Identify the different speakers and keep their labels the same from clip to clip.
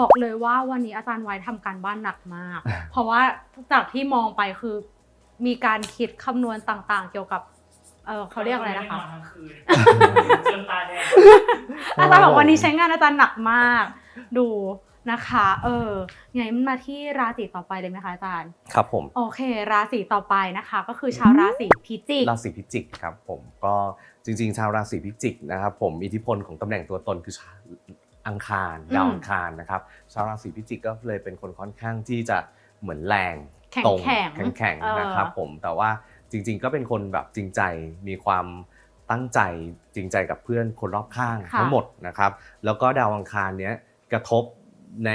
Speaker 1: บอกเลยว่าวันนี้อาจารย์ไว้ทำการบ้านหนักมาก เพราะว่าจากที่มองไปคือ มีการคิดคำนวณต่างๆ เกี่ยวกับเออเขาเรียกอะไรนะคะ
Speaker 2: ม่ด้นอนทั้งคืนจนตาแดง
Speaker 1: อาจารย์บอกวันนี้ใช้งานอาจารย์หนักมาก ดูนะคะ เออไงมันมาที่ราศีต่อไปเลยไหมคะอาจารย์
Speaker 3: ครับผม
Speaker 1: โอเค ราศีต่อไปนะคะ ก็คือชาวราศีพิจิก
Speaker 3: ราศีพิจิกครับผม ก็จริง ๆ ชาวราศีพิจิกนะครับผม อิทธิพลของตำแหน่งตัวตนคือชา อังคาร
Speaker 1: อืม
Speaker 3: ดาวอังคารนะครับชาวราศีพิจิกก็เลยเป็นคนค่อนข้างที่จะเหมือนแรง
Speaker 1: แข็ง
Speaker 3: ตรง
Speaker 1: แข็ง
Speaker 3: แข็ง
Speaker 1: เออ
Speaker 3: ๆนะครับผมแต่ว่าจริง ๆ ก็เป็นคนแบบจริงใจมีความตั้งใจจริงใจกับเพื่อนคนรอบข้าง
Speaker 1: ค่ะ
Speaker 3: ทั้งหมดนะครับแล้วก็ดาวอังคารเนี้ยกระทบใน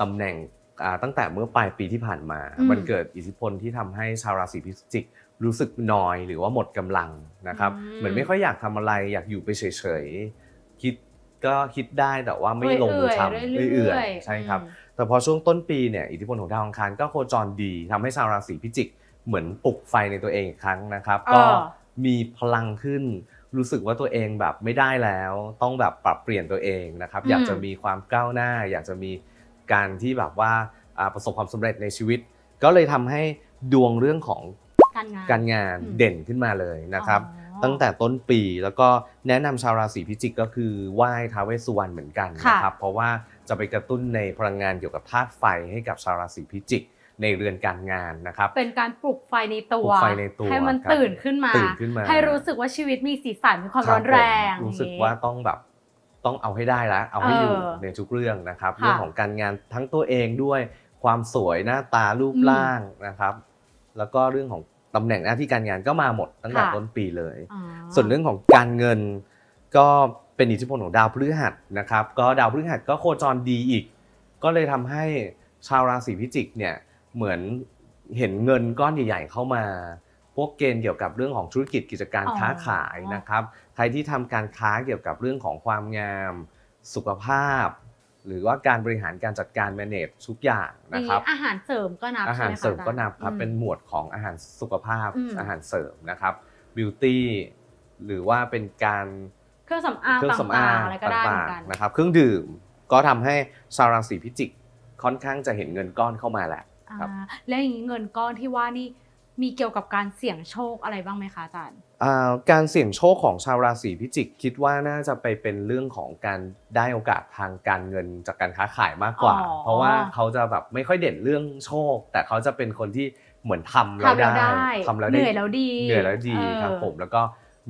Speaker 3: ตำแหน่งอ่าตั้งแต่เมื่อปลายปีที่ผ่านมา
Speaker 1: อืม
Speaker 3: มันเกิดอิทธิพลที่ทำให้ชาวราศีพิจิก รู้สึกนอยหรือว่าหมดกำลังนะครับ
Speaker 1: อืม
Speaker 3: เหมือนไม่ค่อยอยากทำอะไรอยากอยู่ไปเฉยๆ คิด ก็คิดได้แต่ว่าไม่ลงมือทำ
Speaker 1: เรื่อยๆ
Speaker 3: เอื่อย
Speaker 1: เรื่อยๆ
Speaker 3: ๆใช่ครับ
Speaker 1: อืม
Speaker 3: แต่พอช่วงต้นปีเนี่ยอิทธิพลของดาวอังคารก็โคจรดีทำให้ชาวราศีพิจิก เหมือนปลุกไฟในตัวเองอีกครั้งนะครับ
Speaker 1: เออ
Speaker 3: ก็มีพลังขึ้นรู้สึกว่าตัวเองแบบไม่ได้แล้ว ต้องแบบปรับเปลี่ยนตัวเองนะครับ
Speaker 1: อืม
Speaker 3: อยากจะมีความก้าวหน้า อยากจะมีการที่แบบว่าอ่าประสบความสำเร็จในชีวิต ก็เลยทำให้ดวงเรื่องของ
Speaker 1: การงาน
Speaker 3: การงาน
Speaker 1: อืม
Speaker 3: เด่นขึ้นมาเลยนะครับ
Speaker 1: อ๋อ
Speaker 3: ตั้งแต่ต้นปีแล้วก็แนะนำชาวราศีพิจิกก็คือไหว้ท้าวเวสสุวรรณเหมือนกันนะครับเพราะว่าจะไปกระตุ้นในพลังงานเกี่ยวกับธาตุไฟให้กับชาวราศีพิจิกในเรือนการงานนะครับ
Speaker 1: เป็นการปลุกไฟในตัว
Speaker 3: ปลุกไฟในตัว
Speaker 1: ให้มัน
Speaker 3: ครับ
Speaker 1: ตื่นขึ้นมา
Speaker 3: ตื่นขึ้นมา
Speaker 1: ให้รู้สึกว่าชีวิตมีสีสันมีความ
Speaker 3: ค
Speaker 1: ร้
Speaker 3: บ
Speaker 1: อนแรง
Speaker 3: ผมรู้สึกว่าต้องแบบต้องเอาให้ได้แล้วเอาให้อยู่
Speaker 1: เออ
Speaker 3: ในทุกเรื่องนะครับ
Speaker 1: ค่ะ
Speaker 3: เรื่องของการงานทั้งตัวเองด้วยความสวยหน้าตารูป
Speaker 1: อืม
Speaker 3: ร่างนะครับ แล้วก็เรื่องของ ตำแหน่งหน้าที่การงานก็มาหมดตั้งแต่
Speaker 1: ค่ะ
Speaker 3: ต้นปีเลย
Speaker 1: อ๋อ
Speaker 3: ส่วนเรื่องของการเงินก็เป็นอิทธิพลของดาวพฤหัสนะครับ ก็ดาวพฤหัสก็โคจรดีอีก ก็เลยทำให้ชาวราศีพิจิกเนี่ยเหมือนเห็นเงินก้อนใหญ่ ๆ เข้ามา พวกเกณฑ์เกี่ยวกับเรื่องของธุรกิจกิจการ
Speaker 1: อ๋อ
Speaker 3: ค้าขายนะครับ ใครที่ทำการค้าเกี่ยวกับเรื่องของความงาม สุขภาพ หรือว่าการบริหารการจัดการ manage ทุกอย่าง
Speaker 1: อ
Speaker 3: นะ
Speaker 1: ย่าง
Speaker 3: ครั
Speaker 1: นี้
Speaker 3: บ
Speaker 1: อาหารเสริมก็นับ
Speaker 3: อาหาร
Speaker 1: ใช่ไมคะ
Speaker 3: เสริมก็นับครับ
Speaker 1: อืม
Speaker 3: เป็นหมวดของอาหารสุขภาพ
Speaker 1: อืม
Speaker 3: อาหารเสริมนะครับบิวตี้หรือว่าเป็นการ
Speaker 1: เครื่องสำอาง
Speaker 3: เครื่องสำอา
Speaker 1: ต่างงๆอะไรก็ได้เหมือน
Speaker 3: ต่า
Speaker 1: กั
Speaker 3: ง
Speaker 1: น
Speaker 3: ๆนะครับ เครื่องดื่มก็ทำให้ชาวราศีพิจิกค่อนข้างจะเห็นเงินก้อนเข้ามาแหละครับ
Speaker 1: อ่าแล้วอย่างนี้เงินก้อนที่ว่านี่มีเกี่ยวกับการเสี่ยงโชคอะไรบ้างไหมคะอาจารย์
Speaker 3: อ่า การเสี่ยงโชคของชาวราศีพิจิก คิดว่าน่าจะไปเป็นเรื่องของการได้โอกาสทางการเงินจากการค้าขายมากกว่า
Speaker 1: อ๋อ
Speaker 3: เพราะว่าเขาจะแบบไม่ค่อยเด่นเรื่องโชค แต่เขาจะเป็นคนที่เหมือนทำแล้ว
Speaker 1: ทำแล้ว
Speaker 3: ได้
Speaker 1: ได้
Speaker 3: ทำแล้ว
Speaker 1: เห
Speaker 3: ได้
Speaker 1: นื่อยแล้วดี
Speaker 3: เหนื่อยแล้วดี
Speaker 1: เออ
Speaker 3: ครับผมแล้วก็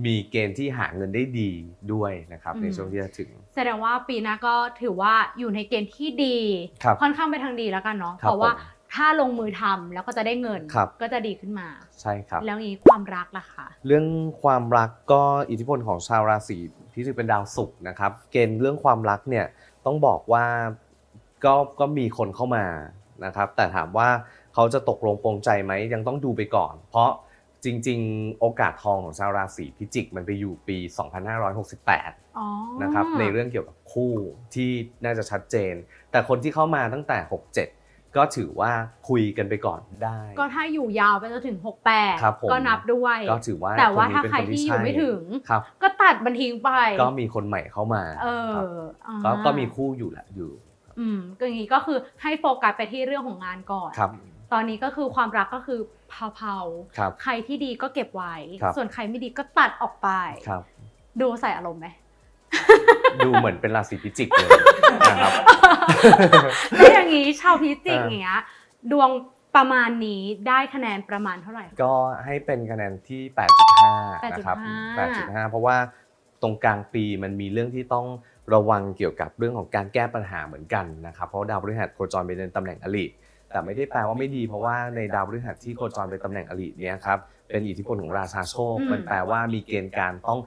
Speaker 3: มีเกณฑ์ที่หาเงินได้ดีด้วยนะครับ
Speaker 1: อืม
Speaker 3: ในช่วงที่จะถึง
Speaker 1: แสดงว่าปีหน้าก็ถือว่าอยู่ในเกณฑ์ที่ดี
Speaker 3: ครับ
Speaker 1: ค่อนข้างไปทางดีแล้วกันเนาะ
Speaker 3: ครับ
Speaker 1: เพราะว่า
Speaker 3: ผม
Speaker 1: ถ้าลงมือทำแล้วก็จะได้เงิน
Speaker 3: ครับ
Speaker 1: ก็จะดีขึ้นมา
Speaker 3: ใช่ครับ
Speaker 1: แล้วนี้ความรักล่ะคะ
Speaker 3: เรื่องความรักก็อิทธิพลของชาวราศีพิจิกเป็นดาวศุกร์นะครับ เกณฑ์เรื่องความรักเนี่ยต้องบอกว่าก็ก็มีคนเข้ามานะครับ แต่ถามว่าเขาจะตกลงปรงใจไหมยังต้องดูไปก่อน เพราะจริง ๆ โอกาสทองของชาวราศีพิจิกมันไปอยู่ปี 2568
Speaker 1: อ๋อ
Speaker 3: นะครับในเรื่องเกี่ยวกับคู่ที่น่าจะชัดเจน แต่คนที่เข้ามาตั้งแต่ 67 ก็ถือว่าคุยกันไปก่อนได้
Speaker 1: ก็ถ้าอยู่ยาวไปจนถึง
Speaker 3: ครับผม
Speaker 1: 68 ก็นับด้วย
Speaker 3: ก็ถือว่า
Speaker 1: แต่ว่า
Speaker 3: คนนี้
Speaker 1: ถ้า
Speaker 3: เป็น
Speaker 1: ใคร
Speaker 3: คน
Speaker 1: ที่อยู่ไม่
Speaker 3: ใช่
Speaker 1: ถึง
Speaker 3: ครับ
Speaker 1: ก็ตัดบันทิ้งไป
Speaker 3: ก็มีคนใหม่เข้ามา
Speaker 1: เออ
Speaker 3: ครับ
Speaker 1: อ่า
Speaker 3: ก็ก็มีคู่อยู่แหละอยู่
Speaker 1: อืมก็อย่างนี้ก็คือให้โฟกัสไปที่เรื่องของงานก่อน
Speaker 3: ครับ
Speaker 1: ตอนนี้ก็คือความรักก็คือเผา
Speaker 3: ครับ
Speaker 1: ๆ ใครที่ดีก็เก็บไว้
Speaker 3: ครับ
Speaker 1: ส่วนใครไม่ดีก็ตัดออกไป
Speaker 3: ครับ
Speaker 1: ดูใส่อารมณ์ไหม
Speaker 3: ดูเหมือนเป็นราศีพิจิกเลยนะครับ
Speaker 1: แล้วอย่างนี้ชาวพิจิก
Speaker 3: อ่า
Speaker 1: อย่างเงี้ยดวงประมาณนี้ได้คะแนนประมาณเท่าไหร่
Speaker 3: ก็ให้เป็นคะแนนที่ 8.5 นะครับ
Speaker 1: 8.5
Speaker 3: 8.5 เพราะว่าตรงกลางปีมันมีเรื่องที่ต้องระวังเกี่ยวกับเรื่องของการแก้ปัญหาเหมือนกันนะครับ เพราะดาวพฤหัสโคจรไปในตำแหน่งอริแต่ไม่ได้แปลว่าไม่ดีเพราะว่าในดาวพฤหัสที่โคจรไปตำแหน่งอริเนี่ยครับเป็นอิทธิพลของราชาโชค
Speaker 1: อืม
Speaker 3: มันแปลว่ามีเกณฑ์การต้อง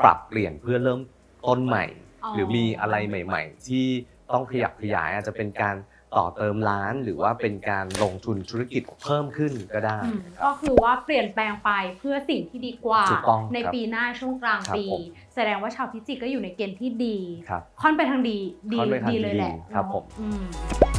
Speaker 3: ปรับเปลี่ยนเพื่อเริ่มต้นใหม่
Speaker 1: อ๋อ
Speaker 3: หรือมีอะไรใหม่ ๆ ที่ ต้องขยับขยายอาจจะเป็นการต่อเติมร้านหรือว่าเป็นการลงทุนธุรกิจเพิ่มขึ้นก็ได้
Speaker 1: อืมก็คือว่าเปลี่ยนแปลงไปเพื่อสิ่งที่ดีกว่า
Speaker 3: ถูกต้อง
Speaker 1: ใน
Speaker 3: ครับ
Speaker 1: ปีหน้าช่วงกลาง
Speaker 3: ครับ
Speaker 1: ปี
Speaker 3: ผม
Speaker 1: แสดงว่าชาวพิจิกก็อยู่ในเกณฑ์ที่ดี
Speaker 3: ครับ
Speaker 1: ค่อนไปทางดีดี
Speaker 3: ค่อนไปทาง
Speaker 1: ดีเลยแหละ
Speaker 3: ดีครับ
Speaker 1: เนอะ
Speaker 3: ผม
Speaker 1: อืม